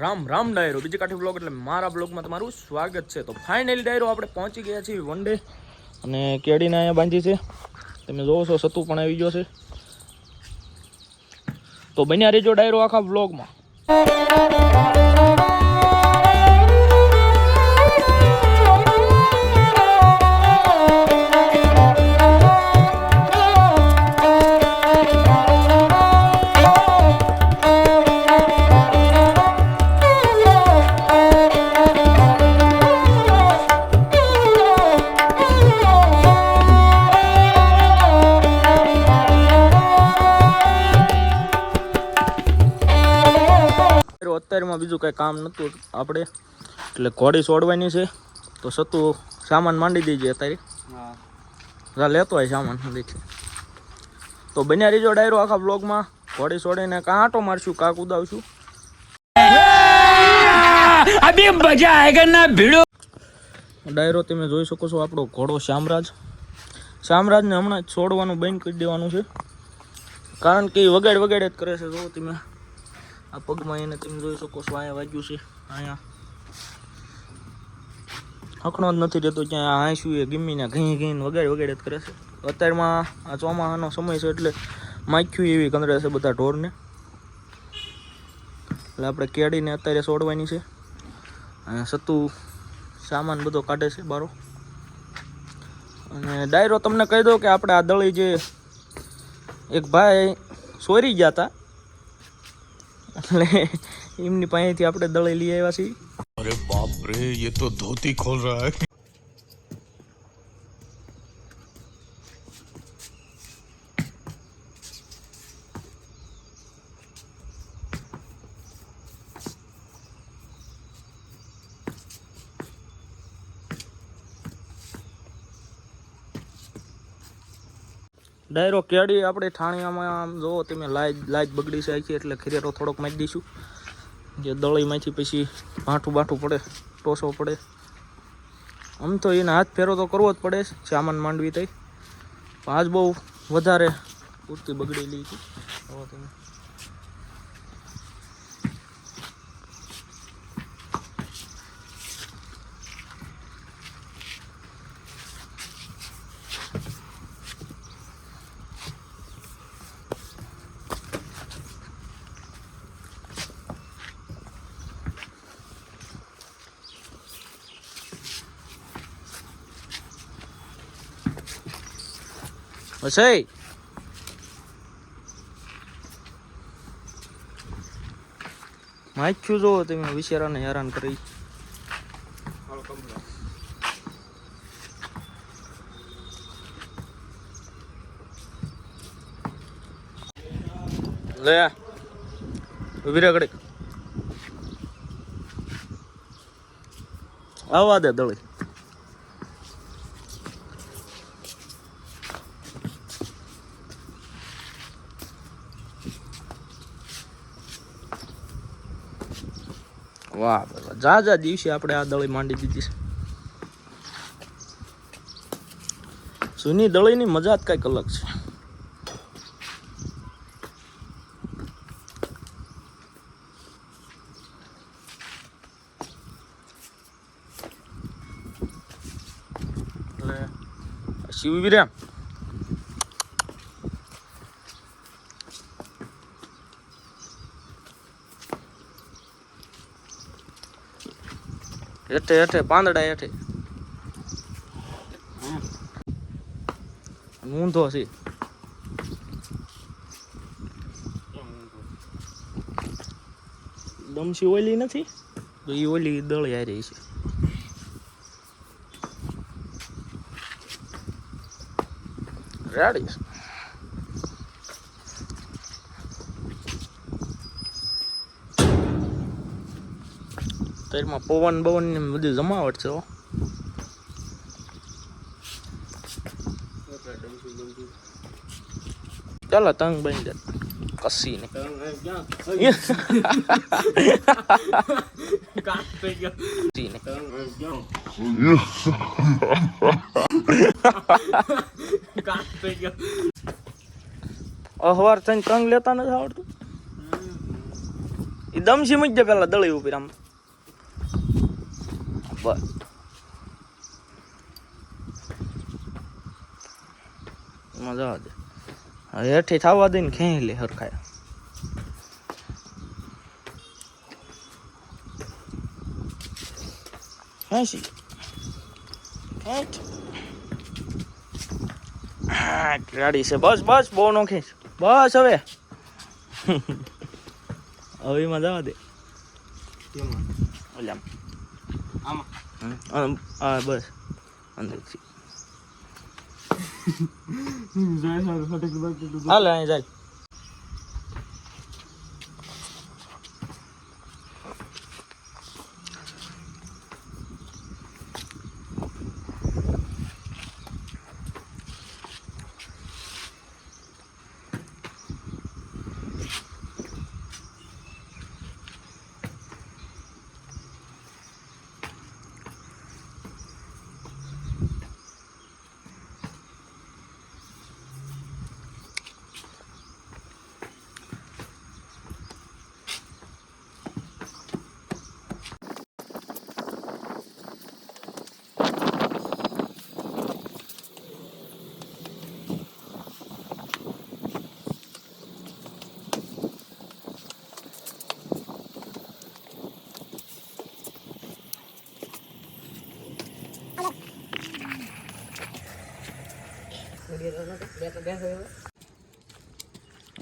રામ રામ ડાયરો. બીજી કાઠી બ્લોગ એટલે મારા બ્લોગમાં તમારું સ્વાગત છે. તો ફાઇનલી ડાયરો આપણે પહોંચી ગયા છીએ વન ડે અને કેડીને અહીંયા બાંધી છે. તમે જોવો છો, સતુ પણ આવી ગયો છે. તો બન્યા રહેજો ડાયરો આખા બ્લોગમાં અત્યારમાં બીજું કાંઈ કામ નહોતું. આપણે એટલે ઘોડી છોડવાની છે. તો સતુ સામાન માંડી દેજે અત્યારે. હા. લેતો હોય સામાન દેખે તો બન્યા રીજો ડાયરો આખા બ્લોગમાં ઘોડી છોડીને કાં આંટો મારશું કાં કુદાવશું ડાયરો તમે જોઈ શકો છો આપણો ઘોડો શામરાજ. શામરાજને હમણાં છોડવાનું બંધ કરી દેવાનું છે. કારણ કે એ વગાડ વગાડ જ કરે છે જો તમે. આ પગમાં એને તમે જોઈ શકો છો, અહીંયા વાગ્યું છે. અહીંયા હકણો જ નથી રહેતો ક્યાં હાંસ્યું હાંસું એ ગમીને ઘી ઘીને વગાડી વગાડ જ કરે છે. અત્યારમાં આ ચોમાસાનો સમય છે એટલે માખ્યું એવી કંદરે છે બધા ઢોરને. એટલે આપણે કેળીને અત્યારે છોડવાની છે. અહીંયા સતુ સામાન બધો કાઢે છે બારો. અને ડાયરો તમને કહી દો કે આપણે આ દળી જે એક ભાઈ સોરી ગયા હતા એટલે એમની પાસેથી આપણે દળાઈ લઈ આવ્યા છીએ. અરે બાપ રે એ તો ધોતી ખોલ રહા હે. ડાયરો કેડી આપણે ઠાણિયામાં આમ જોવો તમે, લાઈટ લાઈટ બગડી છે એટલે ખીરેરો થોડોક મારી દઈશું. જે દળીમાંથી પછી ભાંઠું બાંઠું પડે, ટોસો પડે. આમ તો એને હાથ ફેરો તો કરવો જ પડે સામાન માંડવી થઈ. આજ બહુ વધારે પૂરતી બગડેલી હતી તમે. હશે માખ્યું જોવો તમે વિચારાને હેરાન કરી લે આ. ઊભી રહે ઘડીક આવવા દે દળી વાહ વાહ. જા જા, દિવસે આપણે આ દળી માંડી દીધી છે. જૂની દળીની મજા જ કંઈક અલગ છે. એટલે હેઠે હેઠે પાંદડા હેઠે ઊંધો છે. દમસી ઓલી નથી? તો એ ઓલી દળી હારી છે. રેડી તેમાં પવન બવન ને બધી જમાવટ છે હો. ચાલો તંગ બની જાય. કસી ને કસી ને અહવાર થઈને તંગ લેતા નથી આવડતું? એ દમશી મૂકી દે પેલા દળી ઉપર આમ. બસ મજા આવે હવે હેઠે થવા દે ને ખેંચી લે હરખાય. ખેંચી. ખેંચ. ગાડી છે. બસ બસ બહુ નો ખેંચ. બસ હવે. હવે મજા આવે. ઓલા આમ. હા બસ. અંદરથી હાલ અહીં જાય.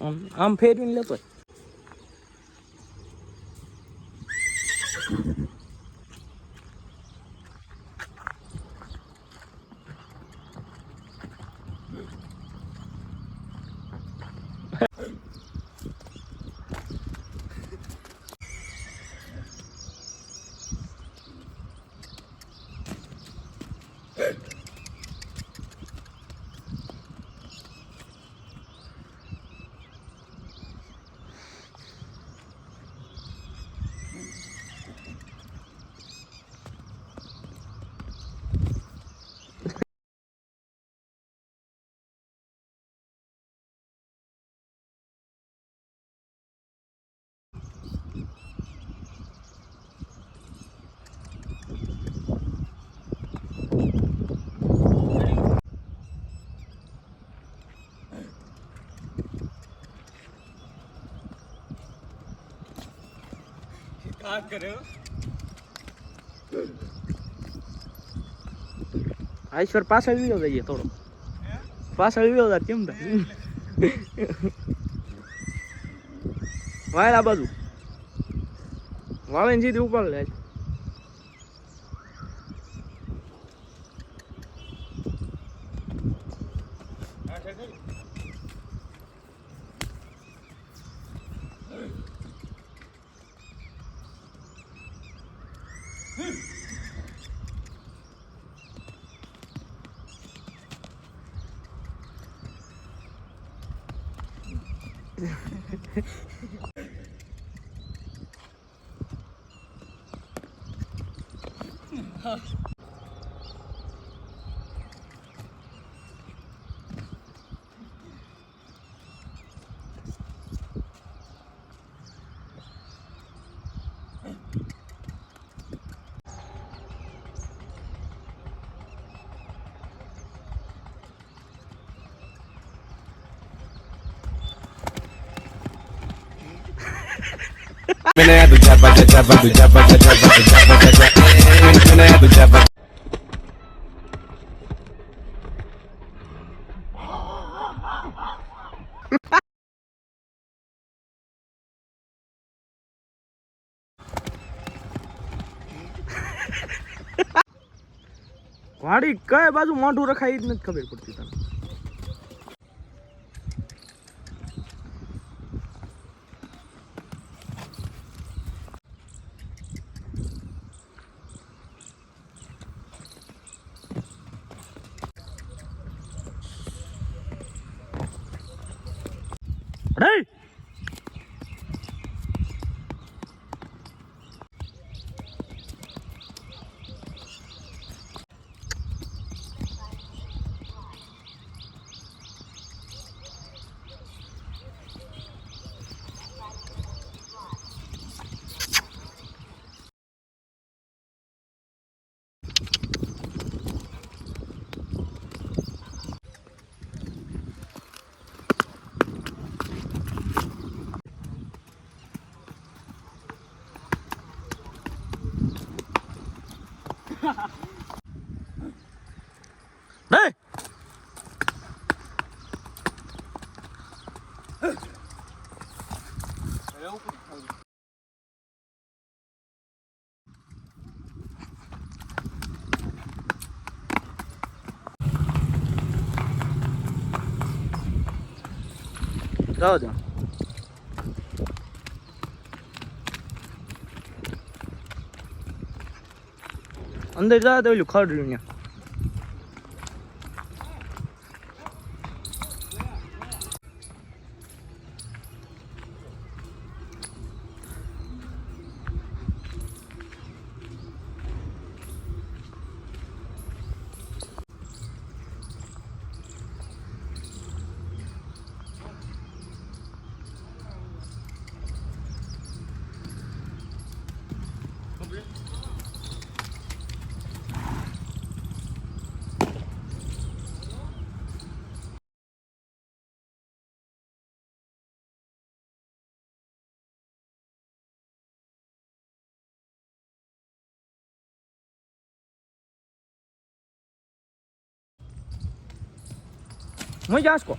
આમ આમ ફેરવીને લેતો આ ઈશ્વર પાછળ વિયો જઈએ થોડો. પાછળ વિયો જા કેમ થાય વાયર આ બાજુ. વાળીને સીધી ઉપર લે. Huh. Hmm. વાડી કઈ બાજુ મોઢું રખાય જ નથી ખબર પડતી તને Hey! ડે જાઓ જાઓ અંદર જા તો ઓલું ખડ રહ્યું હું જાસકો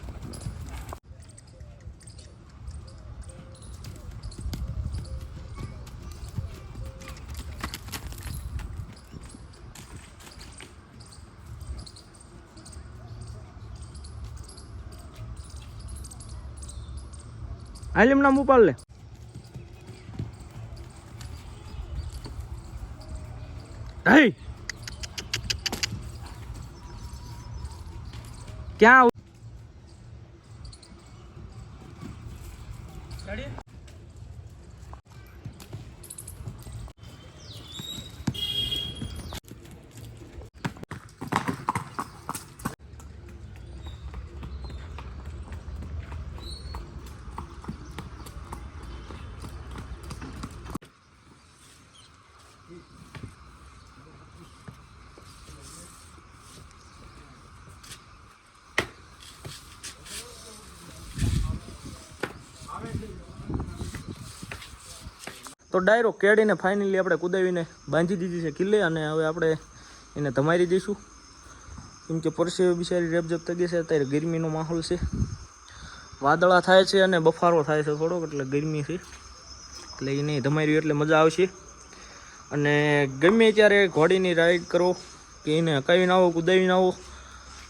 આલિમ નામ ઉપાડ લે ક્યાં તો ડાયરો કેળીને ફાઇનલી આપણે કુદાવીને બાંધી દીધી છે કિલ્લે અને હવે આપણે એને ધમારી દઈશું. કેમ કે પરસેવે બિચારી રેપઝપ થઈ ગઈ છે, અત્યારે ગરમીનો માહોલ છે. વાદળા થાય છે અને બફારો થાય છે થોડોક, એટલે ગરમી છે. એટલે એને ધમાર્યું એટલે મજા આવશે. અને ગમે ત્યારે ઘોડીની રાઈડ કરો, કે એને હકાવીને આવો, કુદાવીને આવો,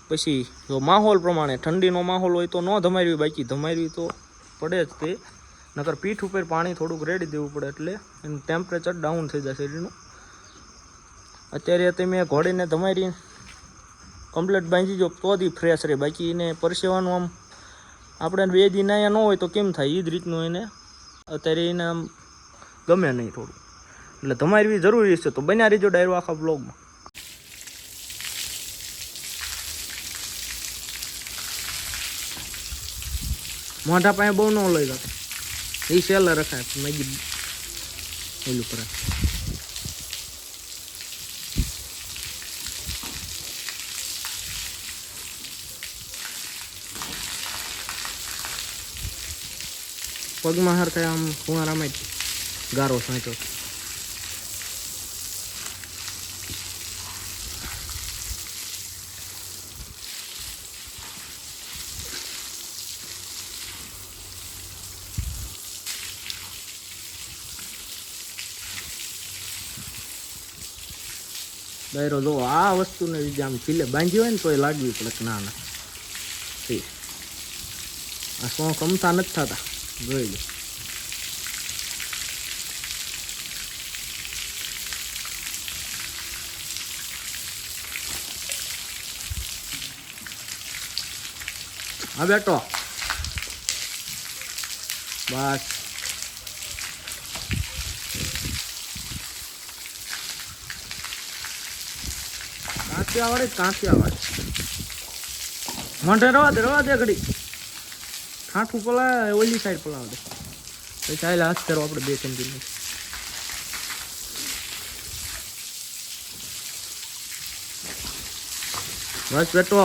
પછી જો માહોલ પ્રમાણે ઠંડીનો માહોલ હોય તો ન ધમારવી બાકી ધમારવી તો પડે જ તે. નકર પીઠ ઉપર પાણી થોડુંક રેડી દેવું પડે એટલે એનું ટેમ્પરેચર ડાઉન થઈ જાય શરીરનું. અત્યારે તમે ઘોડીને તમારી કમ્પ્લેટ બાંધી જો તો જ ફ્રેશ રહે. બાકી એને પરસેવાનું આમ આપણે બે દિન અહીંયા ન હોય તો કેમ થાય? એ જ રીતનું એને. અત્યારે એને આમ ગમે નહીં થોડું. એટલે તમારી જરૂરી છે તો બન્યા રહીજો ડાયરો આખા બ્લોગમાં મોઢા પાસે બહુ ન લઈ જતો એ સેલા રખાય મેગી ઓલું કરે પગમાં હરખાય આમ ફુવારામાં જ ગારો સાંચો. ડાયરો જો આ વસ્તુને લીધે આમ ખીલે. બાંધી હોય ને તો એ લાગવી પડે ના ના આ સો કમતા નથી થતા. જોઈ લો. હા, બેટો. બસ. કાંકિયાવાળી કાંકિયાવાળી મંડે રવા દે રવા દે ઘડી. ઠાઠું પલા ઓલી સાઈડ પલાવે દે. પછી ચાલે, હાથ કરો આપણે બે કન્ટિન્યુ બસ બેટો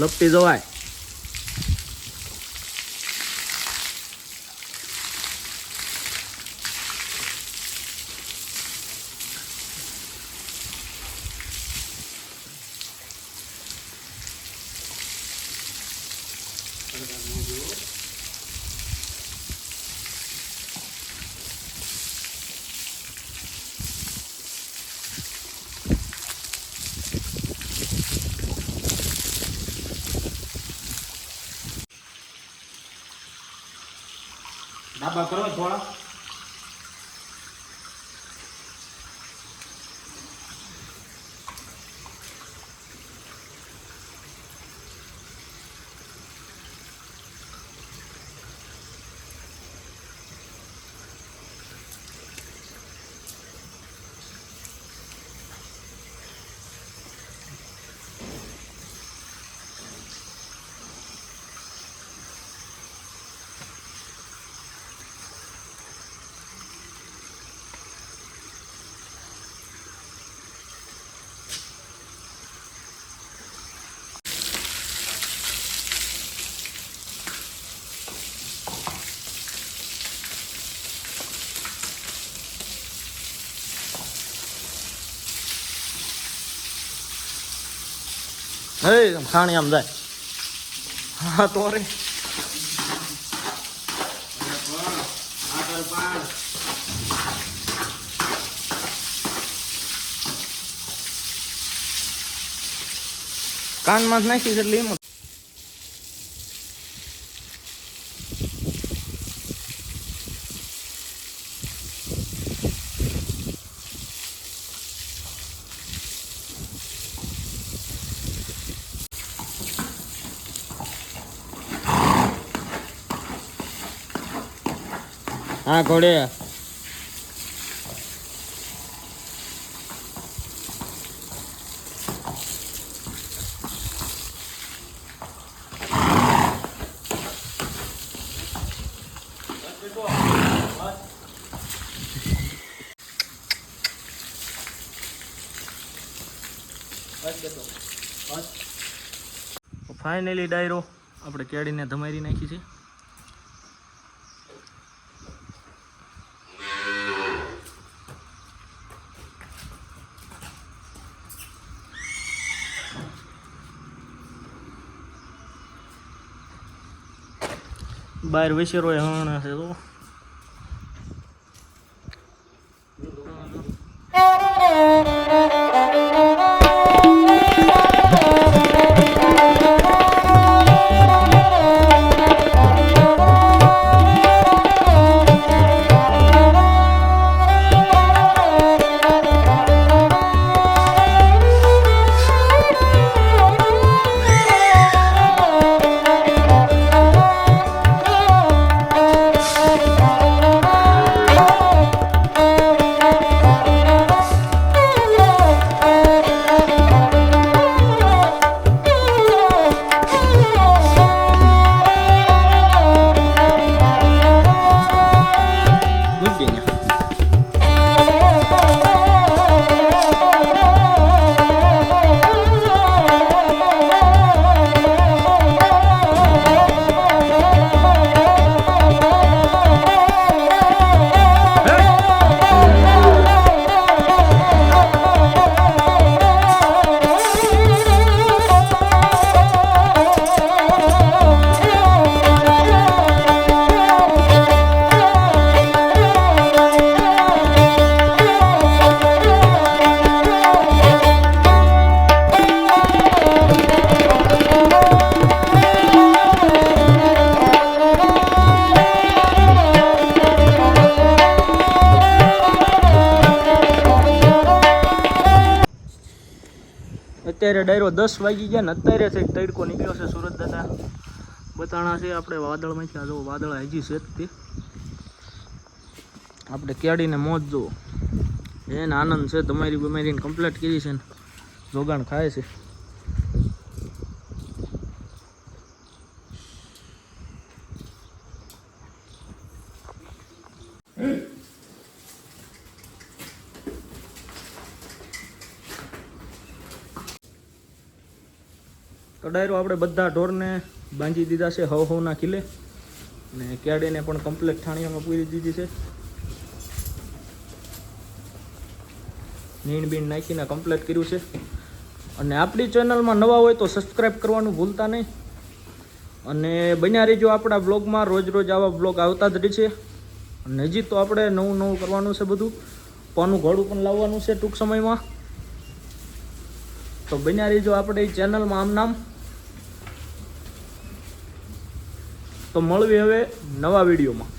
લપટી જવાય. આબા કરો થોડા. હે ખાણી આમ જાય. હા તો રે. કાનમાં જ નાખી છે એટલે એમ હા ઘોડે. ફાઇનલી ડાયરો આપણે કેળીને ધમારી નાખી છે. બહાર વિશેરો હણ છે તો અત્યારે ડાયરો દસ વાગી ગયા ને અત્યારે છે તડકો નીકળ્યો છે સુરત દાદા. બતાણા છે આપણે વાદળમાંથી. આ જુઓ વાદળ હજી છે તે. આપણે કેળીને મોજ જુઓ. એને આનંદ છે, તમારી બીમારીને કમ્પ્લીટ કરી છે ને. જોગાણ ખાય છે. તો આપણે બધા ઢોરને બાંધી દીધા છે હવ હવના કિલ્લે. અને કેડીને પણ કમ્પ્લેટ ઠાણીયામાં પૂરી દીધી છે. નીણ બીણ નાખીને કમ્પ્લેટ કર્યું છે. અને આપણી ચેનલમાં નવા હોય તો સબસ્ક્રાઈબ કરવાનું ભૂલતા નહીં. અને બન્યા રહેજો આપણા બ્લોગમાં રોજ રોજ આવા બ્લોગ આવતા જ રહેશે અને હજી તો આપણે નવું નવું કરવાનું છે બધું. પાનું ઘોડું પણ લાવવાનું છે ટૂંક સમયમાં. તો બન્યા રહેજો આપણે ચેનલમાં આમ નામ. તો મળવી હવે નવા વિડીયોમાં.